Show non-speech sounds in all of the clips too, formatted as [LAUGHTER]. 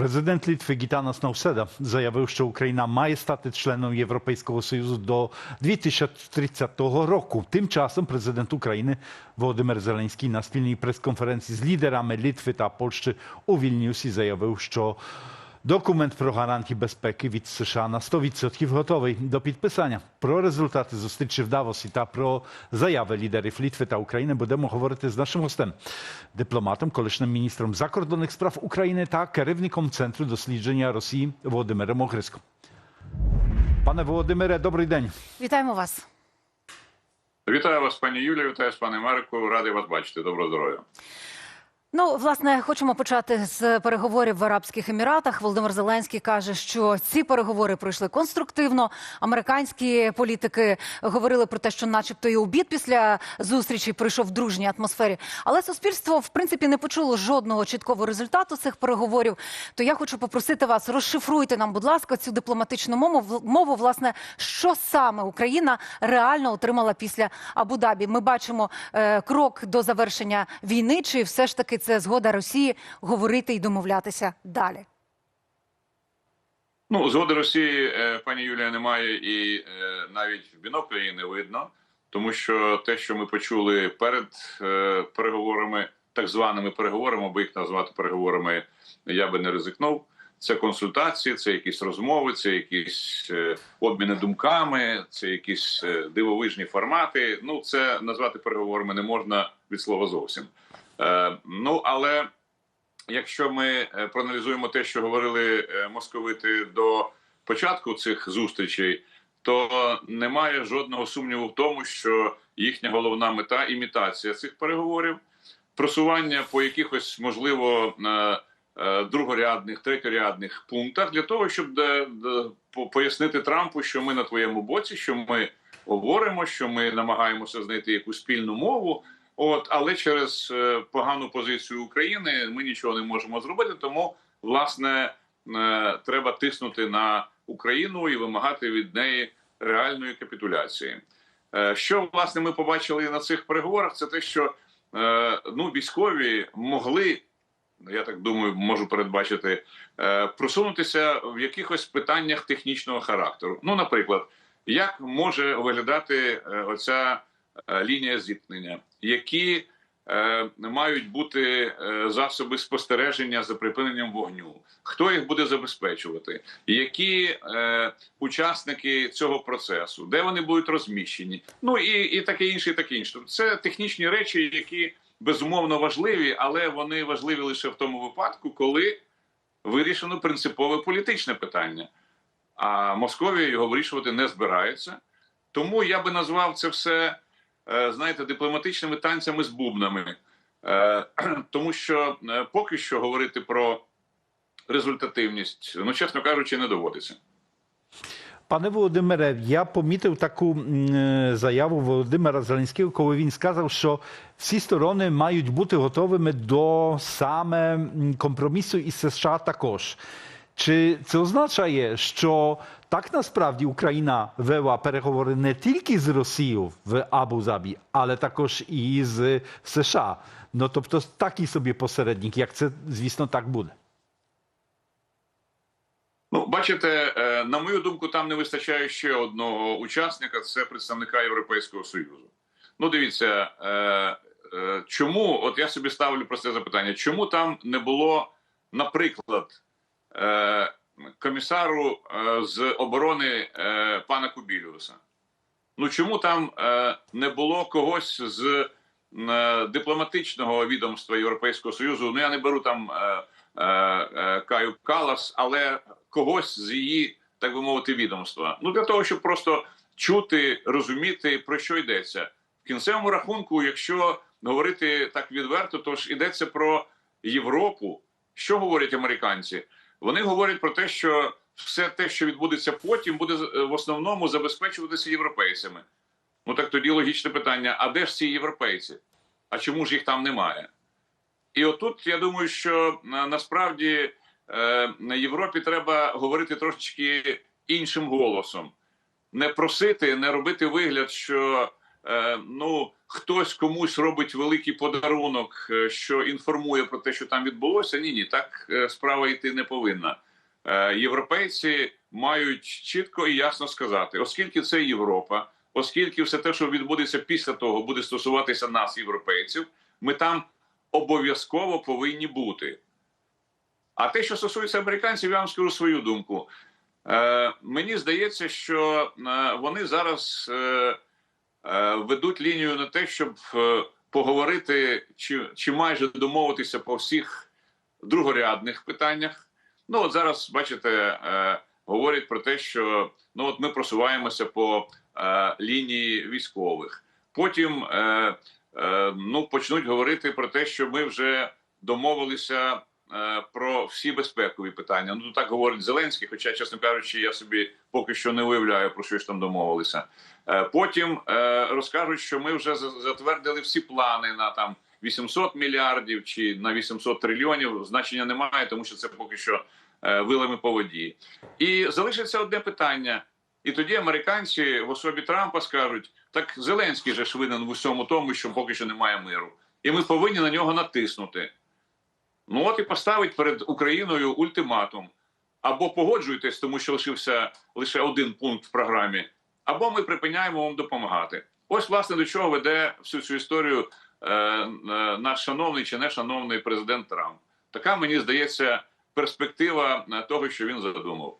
Президент Літви Гітанас Науседа заявив, що Україна має стати членом Європейського Союзу до 2030 року. Тим часом президент України Володимир Зеленський на спільній прес-конференції з лідерами Літви та Польщі у Вільнюсі заявив, що Документ про гарантії безпеки від США на 100% готовий до підписання. Про результати зустрічі в Давосі та про заяви лідерів Літви та України будемо говорити з нашим гостем, дипломатом, колишнім міністром закордонних справ України та керівником центру дослідження Росії Володимиром Огриском. Пане Володимире, добрий день. Вітаємо вас. Вітаю вас, пані Юлія, вітаю вас, пане Марику. Радий вас бачити. Доброго здоров'я. Ну, власне, хочемо почати з переговорів в Арабських Еміратах. Володимир Зеленський каже, що ці переговори пройшли конструктивно. Американські політики говорили про те, що, начебто, і обід після зустрічі пройшов в дружній атмосфері. Але суспільство, в принципі, не почуло жодного чіткого результату цих переговорів. То я хочу попросити вас, розшифруйте нам, будь ласка, цю дипломатичну мову. Мову, власне, що саме Україна реально отримала після Абу-Дабі. Ми бачимо е, крок до завершення війни, чи все ж таки це згода Росії говорити і домовлятися далі. Ну, згоди Росії, е, пані Юлія, немає і е, навіть в біноклі її не видно, тому що те, що ми почули перед е, переговорами, так званими переговорами, бо їх назвати переговорами я би не ризикнув. Це консультації, це якісь розмови, це якісь обміни думками, це якісь дивовижні формати. Ну, це назвати переговорами не можна від слова зовсім. Е, ну але якщо ми е, проаналізуємо те, що говорили е, московити до початку цих зустрічей, то немає жодного сумніву в тому, що їхня головна мета імітація цих переговорів, просування по якихось можливо другорядних, третьорядних пунктах для того, щоб пояснити Трампу, що ми на твоєму боці, що ми говоримо, що ми намагаємося знайти якусь спільну мову. От, але через е, погану позицію України ми нічого не можемо зробити. Тому власне е, треба тиснути на Україну і вимагати від неї реальної капітуляції. Е, що власне ми побачили на цих переговорах? Це те, що ну військові могли. Я так думаю, можу передбачити просунутися в якихось питаннях технічного характеру. Ну, наприклад, як може виглядати оця лінія зіткнення, які е, мають бути е, засоби спостереження за припиненням вогню, хто їх буде забезпечувати, які е, учасники цього процесу, де вони будуть розміщені, ну і, і таке інше, і таке інше. Це технічні речі, які безумовно важливі, але вони важливі лише в тому випадку, коли вирішено принципове політичне питання. А Московія його вирішувати не збирається. Тому я би назвав це все, знаєте, дипломатичними танцями з бубнами. Е, [CLEARS THROAT] Тому що е, поки що говорити про результативність, ну чесно кажучи, не доводиться. Пане Володимире, я помітив таку е, заяву Володимира Зеленського, коли він сказав, що всі сторони мають бути готовими до саме компромісу із США також. Чи це означає, що так насправді Україна вела переговори не тільки з Росією в Абу-Забі, але також і з США? Ну тобто такий собі посередник, як це, звісно, так буде. Ну, бачите, е, на мою думку, там не вистачає ще одного учасника це представника Європейського Союзу. Ну, дивіться, е, е, чому, от я собі ставлю просте запитання, чому там не було, наприклад, комісару е, з оборони е, пана Кубіліуса? Ну чому там е, не було когось з е, дипломатичного відомства Європейського Союзу? Ну я не беру там е, е, е, Каю Калас, але когось з її, так би мовити, відомства. Ну для того, щоб просто чути, розуміти про що йдеться в кінцевому рахунку, якщо говорити так відверто, то ж йдеться про Європу. Що говорять американці? Вони говорять про те, що все те, що відбудеться потім, буде е, в основному забезпечуватися європейцями. Ну так тоді логічне питання: а де ж ці європейці? А чому ж їх там немає? І отут я думаю, що насправді е, на Європі треба говорити трошечки іншим голосом, не просити, не робити вигляд, що е, ну хтось комусь робить великий подарунок, е, що інформує про те, що там відбулося. Ні, ні, так е, справа йти не повинна. Е, Європейці мають чітко і ясно сказати, оскільки це Європа, оскільки все те, що відбудеться після того, буде стосуватися нас, європейців, ми там обов'язково повинні бути. А те, що стосується американців, я вам скажу свою думку. Е, мені здається, що е, вони зараз е, е, ведуть лінію на те, щоб е, поговорити чи, чи майже домовитися по всіх другорядних питаннях. Ну от зараз бачите, е, говорять про те, що ну от ми просуваємося по е, лінії військових. Потім е, е, ну почнуть говорити про те, що ми вже домовилися е, про всі безпекові питання. Ну так говорить Зеленський, хоча, чесно кажучи, я собі поки що не виявляю про що ж там домовилися. Е, Потім е, розкажуть, що ми вже за- затвердили всі плани на там 800 мільярдів чи на 800 трильйонів. Значення немає, тому що це поки що е, вилами по воді. І залишиться одне питання. І тоді американці в особі Трампа скажуть: так Зеленський же ж винен в усьому тому, що поки що немає миру, і ми повинні на нього натиснути. Ну от і поставить перед Україною ультиматум: або погоджуйтесь, тому що лишився лише один пункт в програмі, або ми припиняємо вам допомагати. Ось власне до чого веде всю цю історію е, е, наш шановний чи не шановний президент Трамп. Така мені здається перспектива е, того, що він задумав.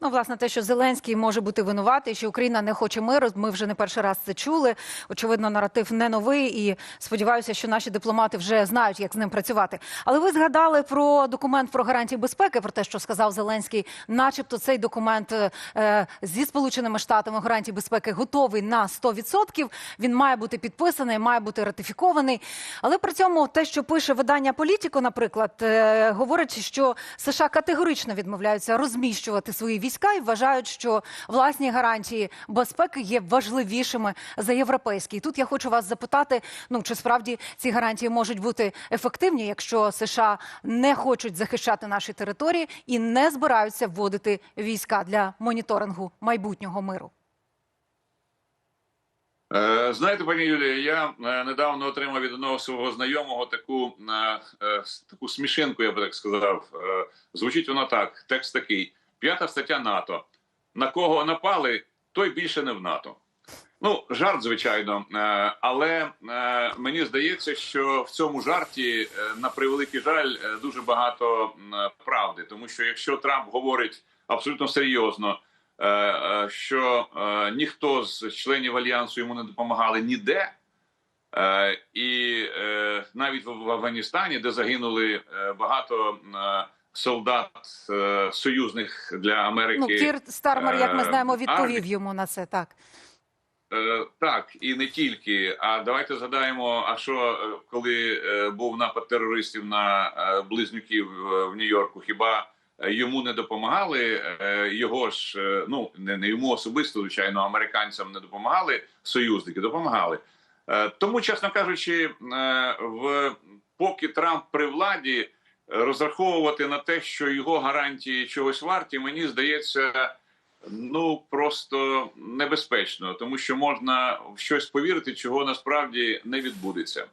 Ну, власне, те, що Зеленський може бути винуватий, що Україна не хоче миру. Ми вже не перший раз це чули. Очевидно, наратив не новий, і сподіваюся, що наші дипломати вже знають, як з ним працювати. Але ви згадали про документ про гарантії безпеки, про те, що сказав Зеленський, начебто, цей документ е, зі сполученими штатами гарантії безпеки готовий на 100%. Він має бути підписаний, має бути ратифікований. Але при цьому те, що пише видання Політіко, наприклад, е, говорить, що США категорично відмовляються розміщувати свої війська і вважають, що власні гарантії безпеки є важливішими за європейські. І тут я хочу вас запитати: ну чи справді ці гарантії можуть бути ефективні, якщо США не хочуть захищати наші території і не збираються вводити війська для моніторингу майбутнього миру? Е, Знаєте, пані Юлія, я е, недавно отримав від одного свого знайомого таку, е, таку смішинку, я би так сказав. Звучить вона так: текст такий: п'ята стаття НАТО. На кого напали, той більше не в НАТО. Ну, жарт, звичайно, е, але е, мені здається, що в цьому жарті, е, на превеликий жаль, дуже багато правди. Тому що якщо Трамп говорить абсолютно серйозно, що ніхто з членів альянсу йому не допомагали ніде. І навіть в Афганістані, де загинули багато солдат е, союзних для Америки, Ну, Кір Стармер, як ми е, знаємо, відповів йому на це. Так Е, Так, і не тільки. А давайте згадаємо, а що коли був напад терористів на близнюків в Нью-Йорку, хіба йому не допомагали? Його ж ну не, йому особисто, звичайно, американцям не допомагали союзники, допомагали. Тому, чесно кажучи, в поки Трамп при владі розраховувати на те, що його гарантії чогось варті, мені здається. Ну просто небезпечно, тому що можна в щось повірити, чого насправді не відбудеться.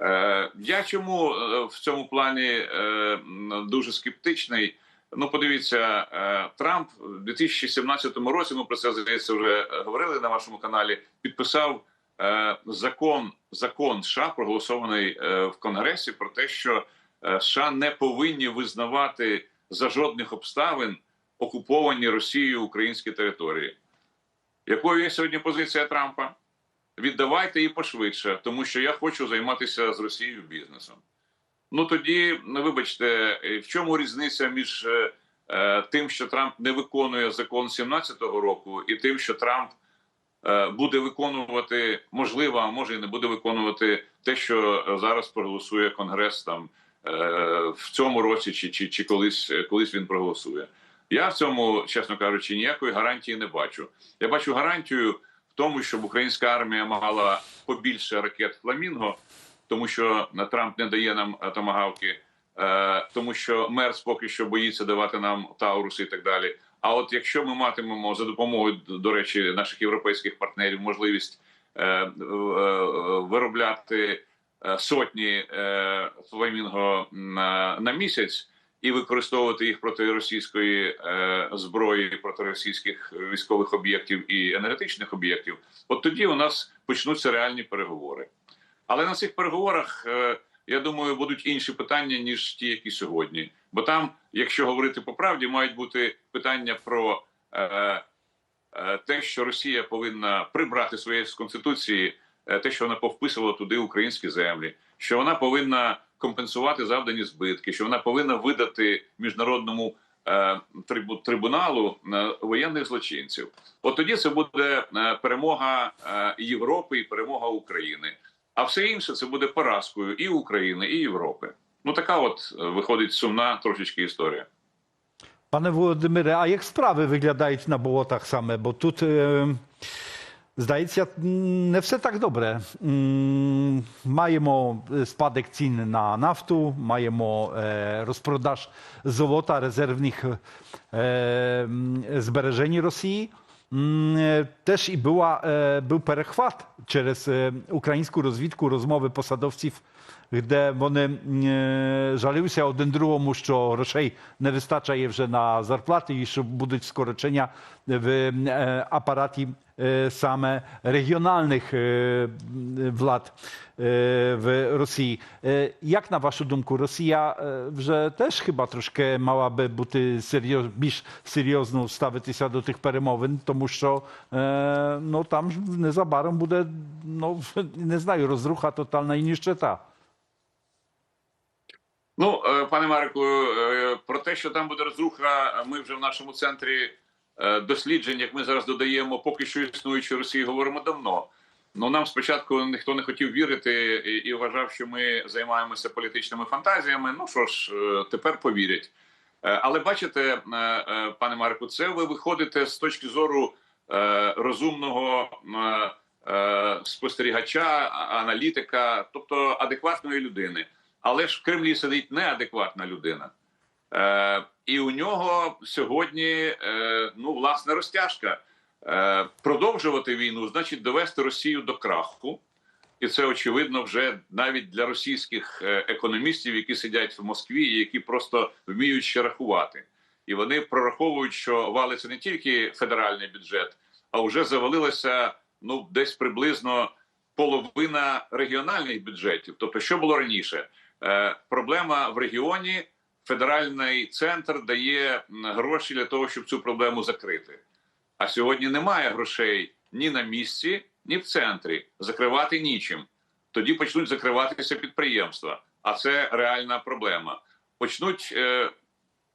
Е, я чому е, в цьому плані е, дуже скептичний? Ну, подивіться, Трамп у 2017 році, ми про це здається вже говорили на вашому каналі. Підписав закон, закон США, проголосований в Конгресі, про те, що США не повинні визнавати за жодних обставин окуповані Росією українські території. Якою є сьогодні позиція Трампа? Віддавайте її пошвидше, тому що я хочу займатися з Росією бізнесом. Ну тоді, ну, вибачте, е, в чому різниця між е, е, тим, що Трамп не виконує закон 17-го року, і тим, що Трамп е, буде виконувати, можливо, а може і не буде виконувати те, що е, зараз проголосує Конгрес там е, в цьому році, чи, чи, чи колись, е, колись він проголосує. Я в цьому, чесно кажучи, ніякої гарантії не бачу. Я бачу гарантію в тому, щоб українська армія мала побільше ракет Фламінго, тому що Трамп не дає нам е, томагавки, е, тому що Мерс поки що боїться давати нам Тауруси і так далі. А от якщо ми матимемо за допомогою, до речі, наших європейських партнерів можливість е, е, виробляти е, сотні е, фламінго на, на місяць і використовувати їх проти російської е, зброї, проти російських військових об'єктів і енергетичних об'єктів, от тоді у нас почнуться реальні переговори. Але на цих переговорах, е, я думаю, будуть інші питання ніж ті, які сьогодні. Бо там, якщо говорити по правді, мають бути питання про е, е, те, що Росія повинна прибрати своєї з конституції, е, те, що вона повписувала туди українські землі, що вона повинна компенсувати завдані збитки, що вона повинна видати міжнародному е, трибу- трибуналу е, воєнних злочинців. От тоді це буде е, перемога е, Європи і перемога України. А все інше це буде поразкою і України, і Європи. Ну така от е, виходить сумна трошечки історія. Пане Володимире, а як справи виглядають на болотах саме? Бо тут, е, здається, м, не все так добре. М, Маємо е, спадок цін на нафту, маємо е, розпродаж золота резервних е, м, збережень Росії. М, е, Теж і була, е, був перехват через е, українську розвідку розмови посадовців де вони е, жалілися один другому, що грошей не вистачає вже на зарплати і що будуть скорочення в е, апараті е, саме регіональних е, влад е, в Росії. Е, Як на вашу думку, Росія е, вже теж хіба трошки мала би бути серйоз, більш серйозно ставитися до тих перемовин, тому що е, ну, там ж незабаром буде, ну, не знаю, розруха тотальна і ніщета. Ну, е, пане Марику, е, про те, що там буде розруха, ми вже в нашому центрі е, досліджень, як ми зараз додаємо, поки що існуючої Росії, говоримо давно. Ну нам спочатку ніхто не хотів вірити і, вважав, що ми займаємося політичними фантазіями. Ну що ж, е, тепер повірять. Е, Але бачите, е, е, пане Марику, це ви виходите з точки зору е, розумного е, е, спостерігача, аналітика, тобто адекватної людини. Але ж в Кремлі сидить неадекватна людина. Е, і у нього сьогодні е, ну, власне розтяжка. Е, продовжувати війну значить довести Росію до краху. І це очевидно вже навіть для російських е, економістів, які сидять в Москві, і які просто вміють ще рахувати. І вони прораховують, що валиться не тільки федеральний бюджет, а вже завалилося ну десь приблизно половина регіональних бюджетів. Тобто, що було раніше? Е, проблема в регіоні. Федеральний центр дає гроші для того, щоб цю проблему закрити. А сьогодні немає грошей ні на місці, ні в центрі. Закривати нічим. Тоді почнуть закриватися підприємства. А це реальна проблема. Почнуть е,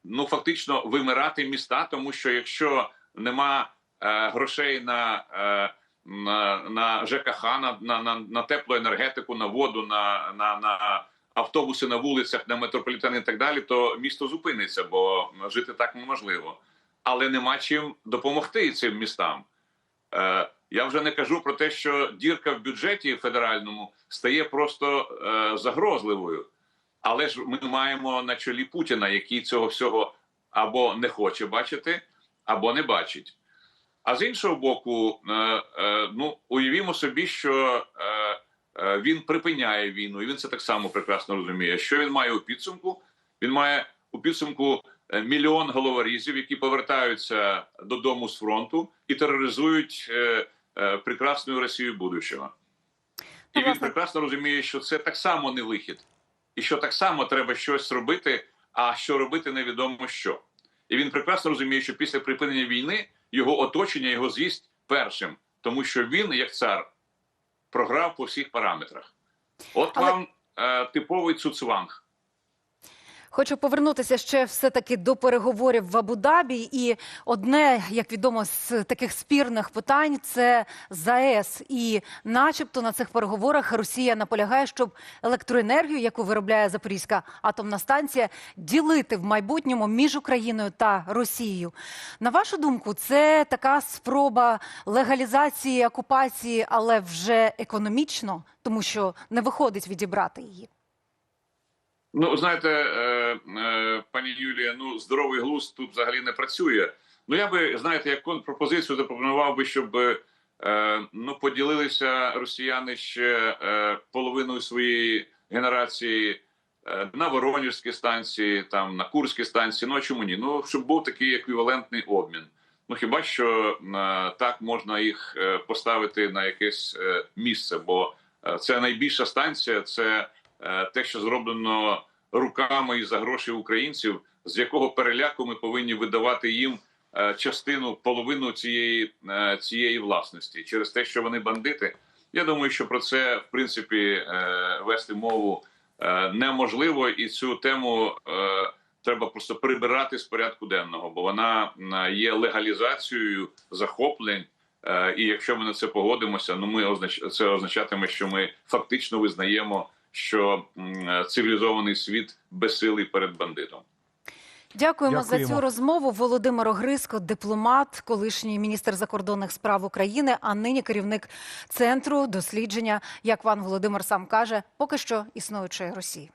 ну фактично вимирати міста, тому що якщо нема е, грошей на, е, на, на ЖКХ, на, на, на, на теплу енергетику, на воду, на, на, на автобуси на вулицях, на метрополітени і так далі, то місто зупиниться, бо жити так неможливо. Але нема чим допомогти цим містам. Е, я вже не кажу про те, що дірка в бюджеті федеральному стає просто е, загрозливою. Але ж ми маємо на чолі Путіна, який цього всього або не хоче бачити, або не бачить. А з іншого боку, е, е, ну уявімо собі, що е, він припиняє війну, і він це так само прекрасно розуміє. Що він має у підсумку? Він має у підсумку е, мільйон головорізів, які повертаються додому з фронту і тероризують е, е, прекрасну Росію будущого. І він прекрасно розуміє, що це так само не вихід, і що так само треба щось робити, а що робити невідомо що. І він прекрасно розуміє, що після припинення війни його оточення його з'їсть першим, тому що він, як цар, програв по всіх параметрах. От Але- вам е, типовий цуцванг. Хочу повернутися ще все таки до переговорів в Абу-Дабі. І одне, як відомо, з таких спірних питань це ЗАЕС. І, начебто, на цих переговорах Росія наполягає, щоб електроенергію, яку виробляє Запорізька атомна станція, ділити в майбутньому між Україною та Росією. На вашу думку, це така спроба легалізації окупації, але вже економічно, тому що не виходить відібрати її. Ну, знаєте, е, е, пані Юлія, ну здоровий глузд тут взагалі не працює. Ну я би знаєте, як контрпропозицію запропонував би, щоб е, ну, поділилися росіяни ще е, половиною своєї генерації е, на Воронежській станції, там на Курській станції. Ну а чому ні? Ну щоб був такий еквівалентний обмін. Ну хіба що е, так можна їх е, поставити на якесь е, місце? Бо е, це найбільша станція, це те, що зроблено руками і за гроші українців, з якого переляку ми повинні видавати їм е, частину, половину цієї, е, цієї власності через те, що вони бандити. Я думаю, що про це в принципі е, вести мову е, неможливо, і цю тему е, треба просто прибирати з порядку денного, бо вона є легалізацією захоплень. Е, І якщо ми на це погодимося, ну ми це означатиме, що ми фактично визнаємо, що цивілізований світ безсилий перед бандитом. Дякуємо, за цю розмову. Володимир Огриско, дипломат, колишній міністр закордонних справ України, а нині керівник центру дослідження, як пан Володимир сам каже, поки що існуючої Росії.